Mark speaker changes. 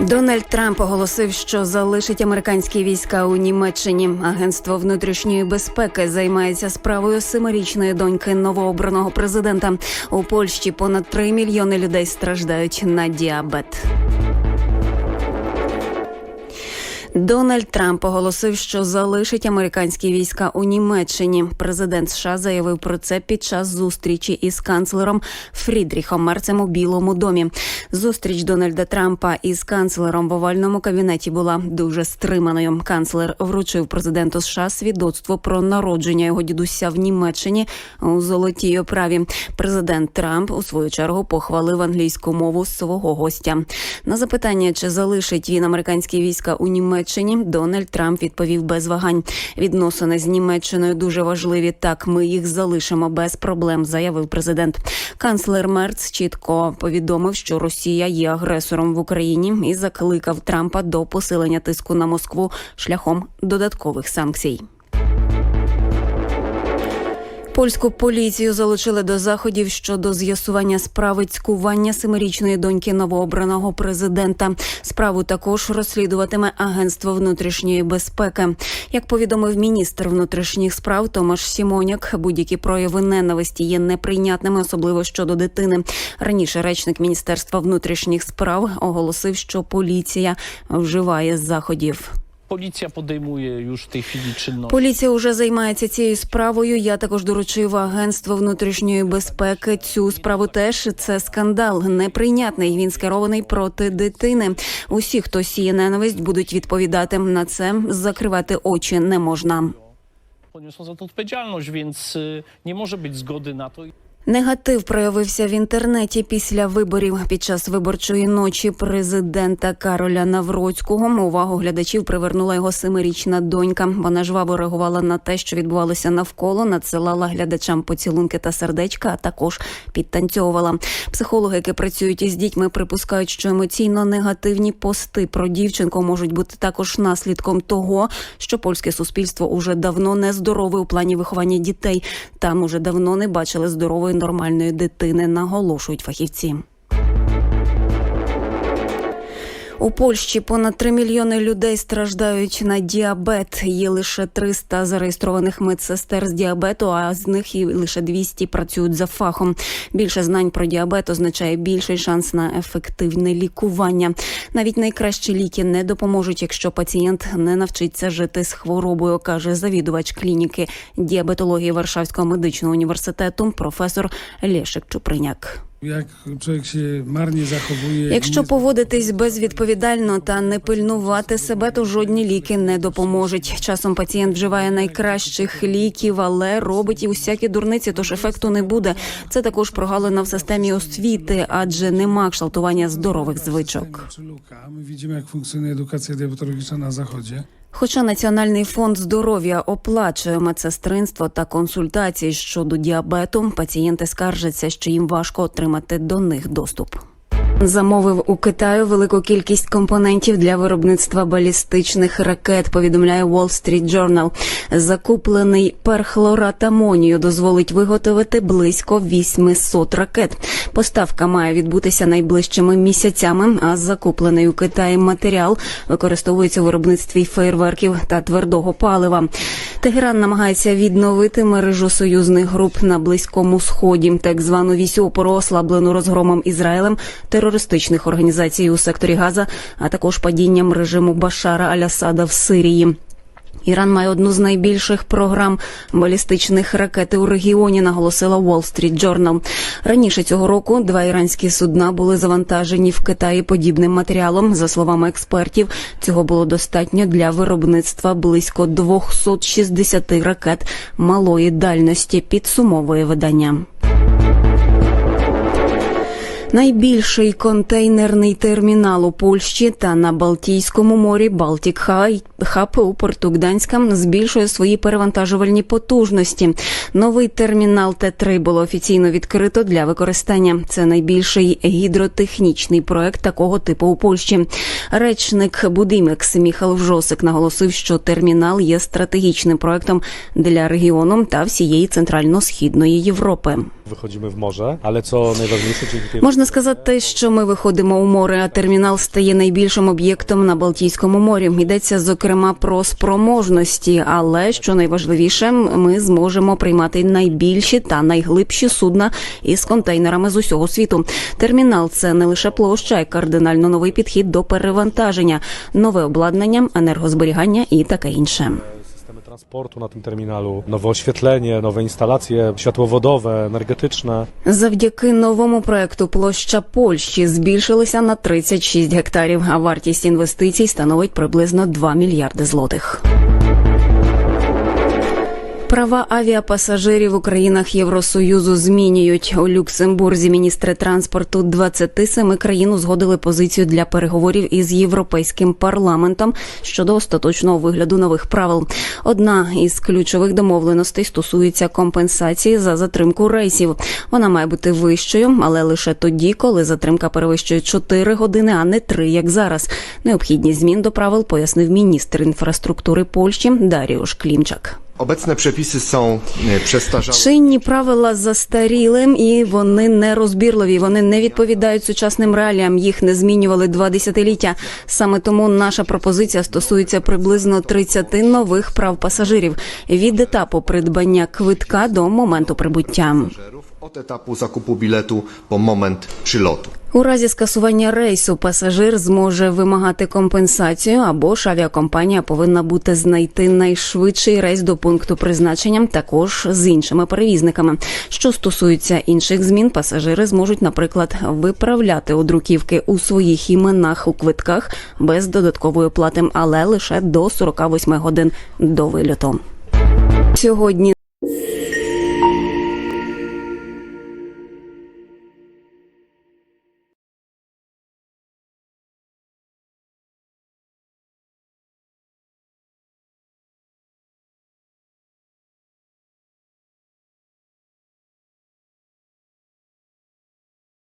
Speaker 1: Дональд Трамп оголосив, що залишить американські війська у Німеччині. Агентство внутрішньої безпеки займається справою семирічної доньки новообраного президента. У Польщі понад 3 мільйони людей страждають на діабет. Дональд Трамп оголосив, що залишить американські війська у Німеччині. Президент США заявив про це під час зустрічі із канцлером Фрідріхом Мерцем у Білому домі. Зустріч Дональда Трампа із канцлером в овальному кабінеті була дуже стриманою. Канцлер вручив президенту США свідоцтво про народження його дідуся в Німеччині у золотій оправі. Президент Трамп у свою чергу похвалив англійську мову свого гостя. На запитання, чи залишить він американські війська у Німеччині, Дональд Трамп відповів без вагань. Відносини з Німеччиною дуже важливі. Так, ми їх залишимо без проблем, заявив президент. Канцлер Мерц чітко повідомив, що Росія є агресором в Україні і закликав Трампа до посилення тиску на Москву шляхом додаткових санкцій. Польську поліцію залучили до заходів щодо з'ясування справи цькування семирічної доньки новообраного президента. Справу також розслідуватиме агентство внутрішньої безпеки. Як повідомив міністр внутрішніх справ Томаш Сімоняк, будь-які прояви ненависті є неприйнятними, особливо щодо дитини. Раніше речник міністерства внутрішніх справ оголосив, що поліція вживає заходів.
Speaker 2: Policja podejmuje już w tej chwili czynności.
Speaker 1: Поліція вже займається цією справою. Я також доручив агентство внутрішньої безпеки. Цю справу теж це скандал неприйнятний. Він скерований проти дитини. Усі, хто сіє ненависть, будуть відповідати на це. Закривати очі не можна.
Speaker 2: Za to odpowiedzialność, więc y, nie może być zgody na to.
Speaker 1: Негатив проявився в інтернеті після виборів під час виборчої ночі президента Кароля Навроцького. Увагу глядачів привернула його семирічна донька. Вона жваво реагувала на те, що відбувалося навколо, надсилала глядачам поцілунки та сердечка, а також підтанцьовувала. Психологи, які працюють із дітьми, припускають, що емоційно негативні пости про дівчинку можуть бути також наслідком того, що польське суспільство уже давно не здорове у плані виховання дітей. Там уже давно не бачили здорової нормальної дитини, наголошують фахівці. У Польщі понад 3 мільйони людей страждають на діабет. Є лише 300 зареєстрованих медсестер з діабету, а з них і лише 200 працюють за фахом. Більше знань про діабет означає більший шанс на ефективне лікування. Навіть найкращі ліки не допоможуть, якщо пацієнт не навчиться жити з хворобою, каже завідувач клініки діабетології Варшавського медичного університету, професор Лєшик Чуприняк.
Speaker 3: Się marnie zachowuje.
Speaker 1: Якщо поводитись безвідповідально та не пильнувати себе, то жодні ліки не допоможуть. Часом пацієнт вживає найкращих ліків, але робить і усякі дурниці, тож ефекту не буде. Це також прогалина в системі освіти, адже нема кшталтування здорових звичок.
Speaker 3: My widzimy, jak funkcjonuje edukacja diabetologiczna na Zachodzie.
Speaker 1: Хоча Національний фонд здоров'я оплачує медсестринство та консультації щодо діабету, пацієнти скаржаться, що їм важко отримати до них доступ. Замовив у Китаю велику кількість компонентів для виробництва балістичних ракет. Повідомляє Wall Street Journal. Закуплений перхлорат амонію дозволить виготовити близько 800 ракет. Поставка має відбутися найближчими місяцями. А закуплений у Китаї матеріал використовується у виробництві фейерверків та твердого палива. Тегеран намагається відновити мережу союзних груп на близькому сході, так звану вісьопору, ослаблену розгромом Ізраїлем терористичних організацій у секторі Газа, а також падінням режиму Башара Алясада в Сирії. Іран має одну з найбільших програм балістичних ракет у регіоні, наголосила Wall Street Journal. Раніше цього року два іранські судна були завантажені в Китаї подібним матеріалом. За словами експертів, цього було достатньо для виробництва близько 260 ракет малої дальності. Підсумовує видання. Найбільший контейнерний термінал у Польщі та на Балтійському морі Балтік хаб у порту Гданська збільшує свої перевантажувальні потужності. Новий термінал Т3 було офіційно відкрито для використання. Це найбільший гідротехнічний проект такого типу у Польщі. Речник Будимекс Міхал Вжосик наголосив, що термінал є стратегічним проектом для регіону та всієї центрально-східної Європи.
Speaker 4: W morze, ale co najważniejsze, dzięki
Speaker 1: Можна Можна сказати, що ми виходимо у море, а термінал стає найбільшим об'єктом на Балтійському морі. Йдеться зокрема про спроможності, але що найважливіше, ми зможемо приймати найбільші та найглибші судна із контейнерами з усього світу. Термінал це не лише площа, а й кардинально новий підхід до перевантаження, нове обладнання, енергозберігання і таке інше.
Speaker 4: Transportu na tym terminalu, nowe oświetlenie, nowe instalacje światłowodowe, energetyczne.
Speaker 1: Завдяки новому проекту площа Польщі збільшилася на 36 гектарів, а вартість інвестицій становить приблизно 2 мільярди злотих. Права авіапасажирів у країнах Євросоюзу змінюють у Люксембурзі. Міністри транспорту 27 країн узгодили позицію для переговорів із європейським парламентом щодо остаточного вигляду нових правил. Одна із ключових домовленостей стосується компенсації за затримку рейсів. Вона має бути вищою, але лише тоді, коли затримка перевищує 4 години, а не 3, як зараз. Необхідність змін до правил пояснив міністр інфраструктури Польщі Даріуш Клімчак.
Speaker 5: Obecne приписи są e, przestarzałe.
Speaker 1: Чинні правила застаріли і вони нерозбірливі. Вони не відповідають сучасним реаліям. Їх не змінювали два десятиліття. Саме тому наша пропозиція стосується приблизно 30 нових прав пасажирів від етапу придбання квитка до моменту прибуття.
Speaker 5: Od etapu zakupu biletu po moment przylotu.
Speaker 1: У разі скасування рейсу пасажир зможе вимагати компенсацію або ж авіакомпанія повинна бути знайти найшвидший рейс до пункту призначення, також з іншими перевізниками. Що стосується інших змін, пасажири зможуть, наприклад, виправляти одруківки у своїх іменах у квитках без додаткової оплати, але лише до 48 годин до вильоту. Сьогодні